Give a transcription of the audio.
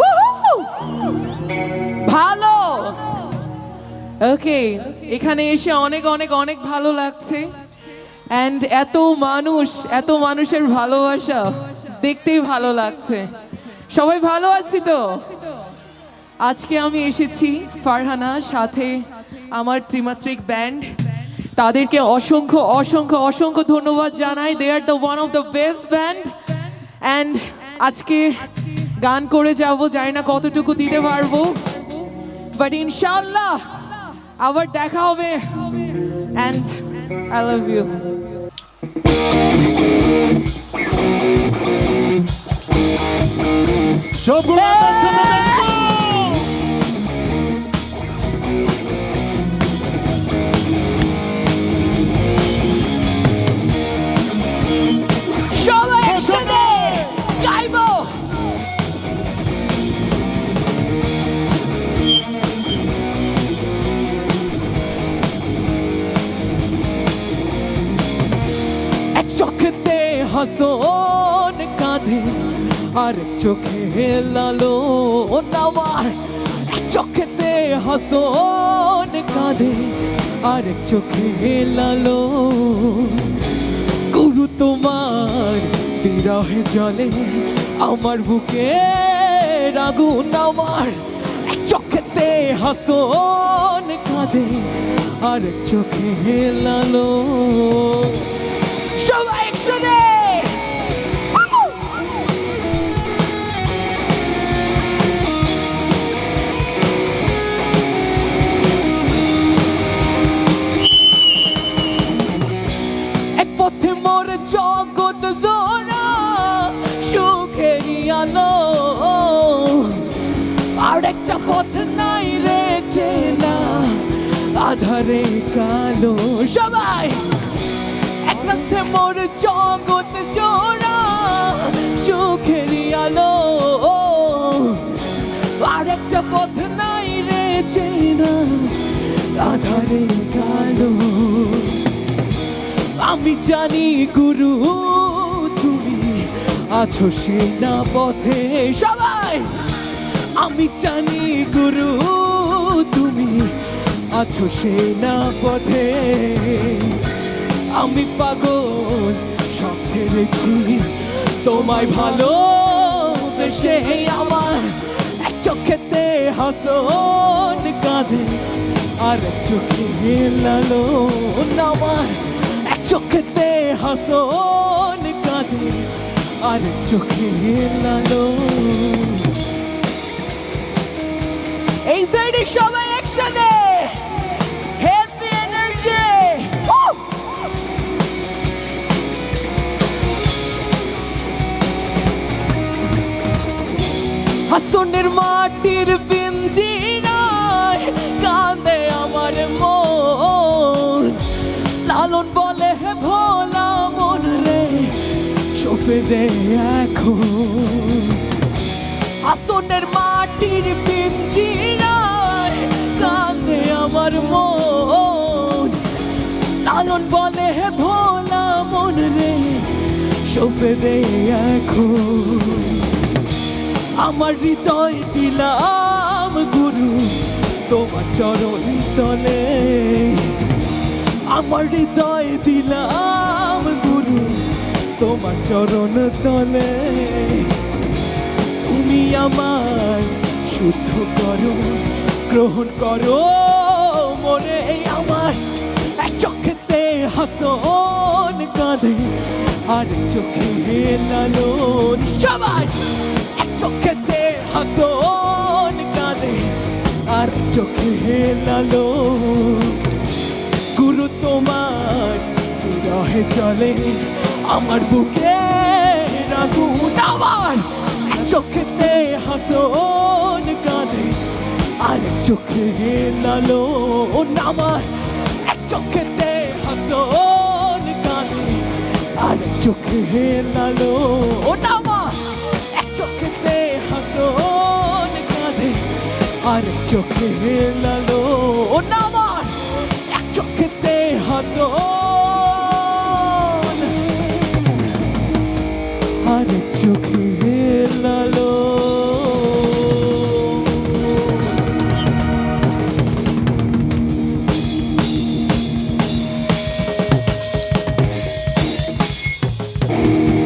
Woohoo! ভালো। ওকে এখানে এসে অনেক অনেক অনেক ভালো লাগছে। অ্যান্ড এত মানুষ, এত মানুষের ভালোবাসা দেখতেই ভালো লাগছে। সবাই ভালো আছি তো? আজকে আমি এসেছি ফারহানা, সাথে আমার ত্রিমাত্রিক ব্যান্ড তাদেরকে অসংখ্য অসংখ্য অসংখ্য ধন্যবাদ জানাই। They are the one of the best band and আজকে গান করে যাব, জানি না কতটুকু দিতে পারব। বাট ইনশাল্লাহ আবার দেখা হবে। অ্যান্ড আই লাভ ইউ সবগুলো হাসন কাঁধে, আর চোখে লালো নামার এক চোখেতে হাসন কাঁধে, আর চোখে লালো। গুরু তোমার বিরহে জলে, আমার বুকে আগুন আমার চোখেতে হাসন কাঁধে, আর চোখে লালো। সবাই একসাথে জোড়া সুখেরই আলো। আর একটা পথ নাই রে চেনা, আধারে কালো। সবাই এক পথে মোর জগৎ জোড়া সুখেরই আলো। আর একটা পথ নাই রে চেনা, আধারে কালো। আমি জানি গুরু আছো সেনা পথে সবাই। আমি জানি গুরু, তুমি আছো সেনা পথে। আমি পাগল, সব ছেড়েছি। তোমায় ভালো বেশে আমার এক চোখেতে হাসন কাঁধে আর চোখে লালো নামার এক চোখেতে হাসন আর এক চোখে লালো এই সাইডে সবাই একসাথে। হ্যাপি এনার্জি হাসনের মাটির পিঞ্জিরায় চোপে দে এখন আসনের মাটির পিঞ্জিরায় কাঁদে আমার মন। লালন বলে, হে ভোলা মন রে, সপে দে এখন। আমার হৃদয় দিলাম গুরু, তোমার চরণ তলে। আমার হৃদয় দিলাম চরণ তলে, তুমি আমার শুদ্ধ করো, গ্রহণ করো, মনে আমার এক চোখেতে হাসন কাঁধে, আর চোখে লালন সবাই এক চোখেতে হাসন কাঁধে, আর চোখে লালন। গুরু তোমার রহে চলে আমার বুকে আগুন আমার চোখেতে হাসন কাঁধে, আর চোখে লালো আমার। চোখেতে হাসন কাঁধে, আর চোখে লালো আমার। চোখেতে হাসন কাঁধে, আর চোখে লালো আমার। চোখেতে হাসন